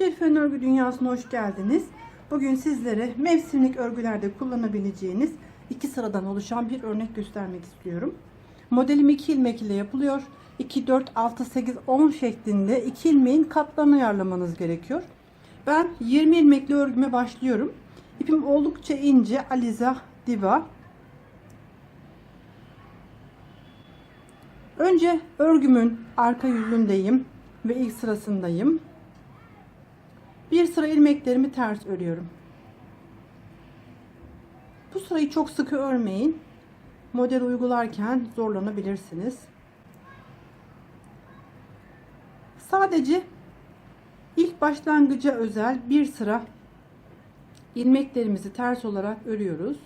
Şerifen Örgü Dünyası'na hoş geldiniz. Bugün sizlere mevsimlik örgülerde kullanabileceğiniz iki sıradan oluşan bir örnek göstermek istiyorum. Modelim 2 ilmek ile yapılıyor. 2, 4, 6, 8, 10 şeklinde 2 ilmeğin katlarını ayarlamanız gerekiyor. Ben 20 ilmekli örgüme başlıyorum. İpim oldukça ince Aliza Diva. Önce örgümün arka yüzündeyim ve ilk sırasındayım. Bir sıra ilmeklerimi ters örüyorum. Bu sırayı çok sıkı örmeyin. Model uygularken zorlanabilirsiniz. Sadece ilk başlangıca özel bir sıra ilmeklerimizi ters olarak örüyoruz.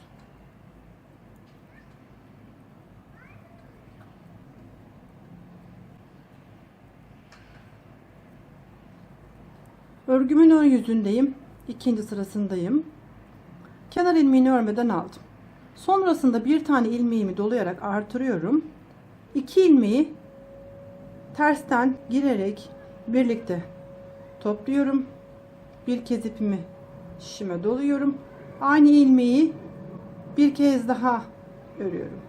Örgümün ön yüzündeyim. ikinci sırasındayım. Kenar ilmeğini örmeden aldım. Sonrasında bir tane ilmeğimi dolayarak artırıyorum. İki ilmeği tersten girerek birlikte topluyorum. Bir kez ipimi şişime doluyorum. Aynı ilmeği bir kez daha örüyorum.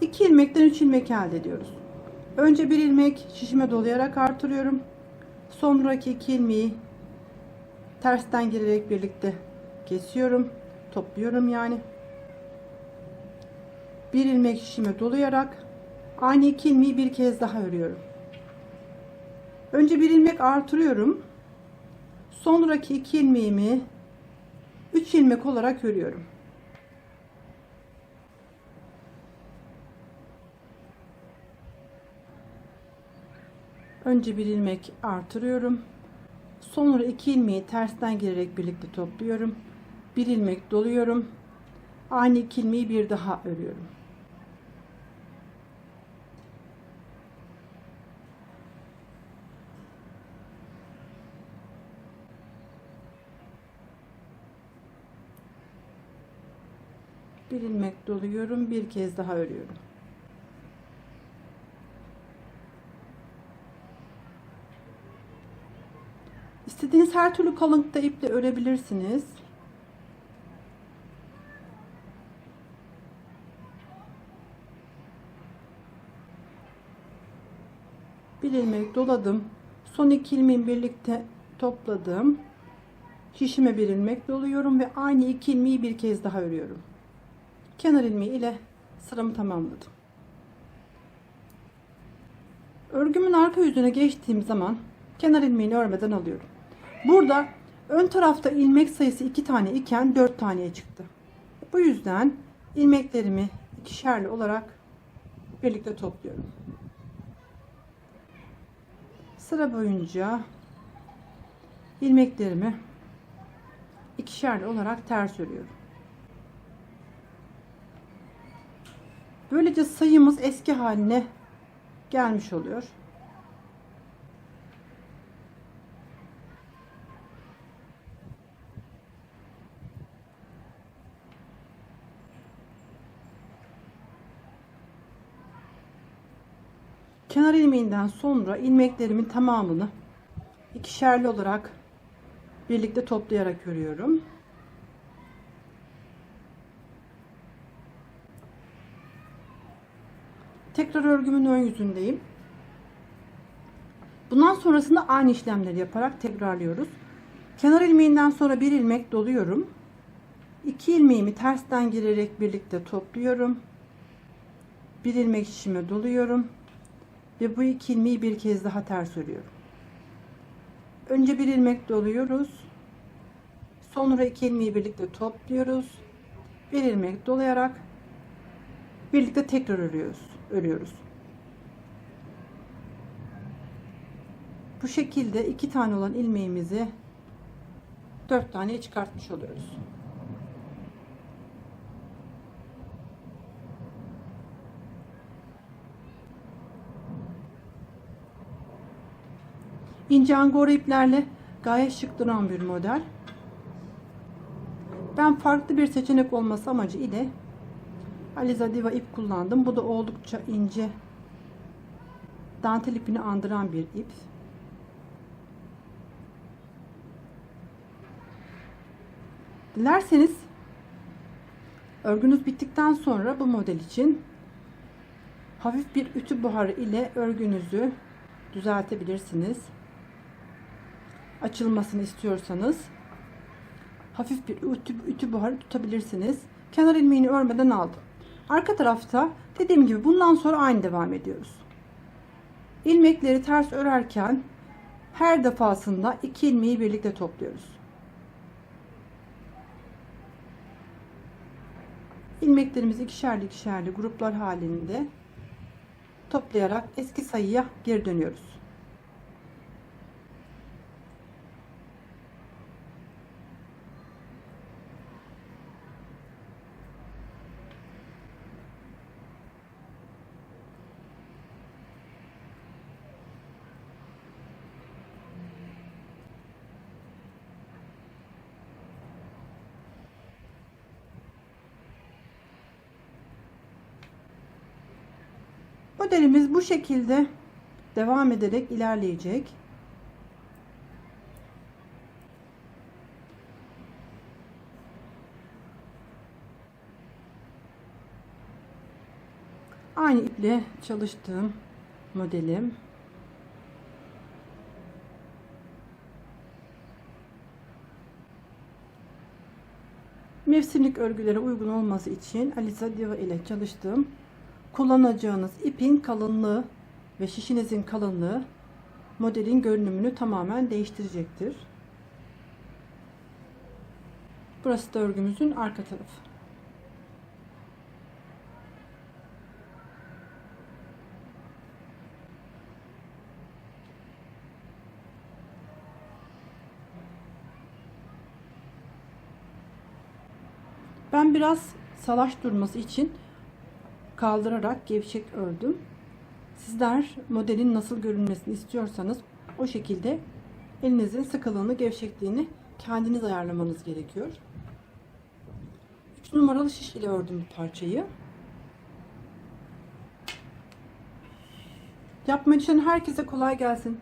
2 ilmekten 3 ilmek elde ediyoruz. Önce bir ilmek şişime dolayarak artırıyorum. Sonraki iki ilmeği tersten girerek birlikte kesiyorum. Topluyorum yani. Bir ilmek şişime dolayarak aynı iki ilmeği bir kez daha örüyorum. Önce bir ilmek artırıyorum. Sonraki iki ilmeğimi 3 ilmek olarak örüyorum. Önce bir ilmek artırıyorum. Sonra iki ilmeği tersten girerek birlikte topluyorum. Bir ilmek doluyorum. Aynı iki ilmeği bir daha örüyorum. Bir ilmek doluyorum. Bir kez daha örüyorum. İstediğiniz her türlü kalınlıkta iple örebilirsiniz. Bir ilmek doladım. Son iki ilmeği birlikte topladım. Şişime bir ilmek doluyorum ve aynı iki ilmeği bir kez daha örüyorum. Kenar ilmeği ile sıramı tamamladım. Örgümün arka yüzüne geçtiğim zaman kenar ilmeğini örmeden alıyorum. Burada ön tarafta ilmek sayısı 2 tane iken 4 taneye çıktı. Bu yüzden ilmeklerimi ikişerli olarak birlikte topluyorum. Sıra boyunca ilmeklerimi ikişerli olarak ters örüyorum. Böylece sayımız eski haline gelmiş oluyor. Kenar ilmeğinden sonra ilmeklerimin tamamını ikişerli olarak birlikte toplayarak örüyorum. Tekrar örgümün ön yüzündeyim. Bundan sonrasında aynı işlemleri yaparak tekrarlıyoruz. Kenar ilmeğinden sonra bir ilmek doluyorum. İki ilmeğimi tersten girerek birlikte topluyorum. Bir ilmek şişime doluyorum. Ve bu iki ilmeği bir kez daha ters örüyorum. Önce bir ilmek doluyoruz. Sonra iki ilmeği birlikte topluyoruz. Bir ilmek dolayarak birlikte tekrar örüyoruz. Örüyoruz. Bu şekilde iki tane olan ilmeğimizi dört tane çıkartmış oluyoruz. ince angora iplerle gayet şık duran bir model. Ben farklı bir seçenek olması amacı ile Aliza Diva ip kullandım. Bu da oldukça ince dantel ipini andıran bir ip. Dilerseniz örgünüz bittikten sonra bu model için hafif bir ütü buharı ile örgünüzü düzeltebilirsiniz. Açılmasını istiyorsanız hafif bir ütü, ütü buharı tutabilirsiniz. Kenar ilmeğini örmeden aldım. Arka tarafta dediğim gibi bundan sonra aynı devam ediyoruz. İlmekleri ters örerken her defasında iki ilmeği birlikte topluyoruz. İlmeklerimizi ikişerli ikişerli gruplar halinde toplayarak eski sayıya geri dönüyoruz. Modelimiz bu şekilde devam ederek ilerleyecek. Aynı iple çalıştığım modelim. Mevsimlik örgülere uygun olması için Aliza Diva ile çalıştığım kullanacağınız ipin kalınlığı ve şişinizin kalınlığı modelin görünümünü tamamen değiştirecektir. Burası da örgümüzün arka tarafı. Ben biraz salaş durması için kaldırarak gevşek ördüm. Sizler modelin nasıl görünmesini istiyorsanız o şekilde elinizin sıkılığını, gevşekliğini kendiniz ayarlamanız gerekiyor. 3 numaralı şiş ile ördüm bu parçayı. Yapmayı düşünen herkese kolay gelsin.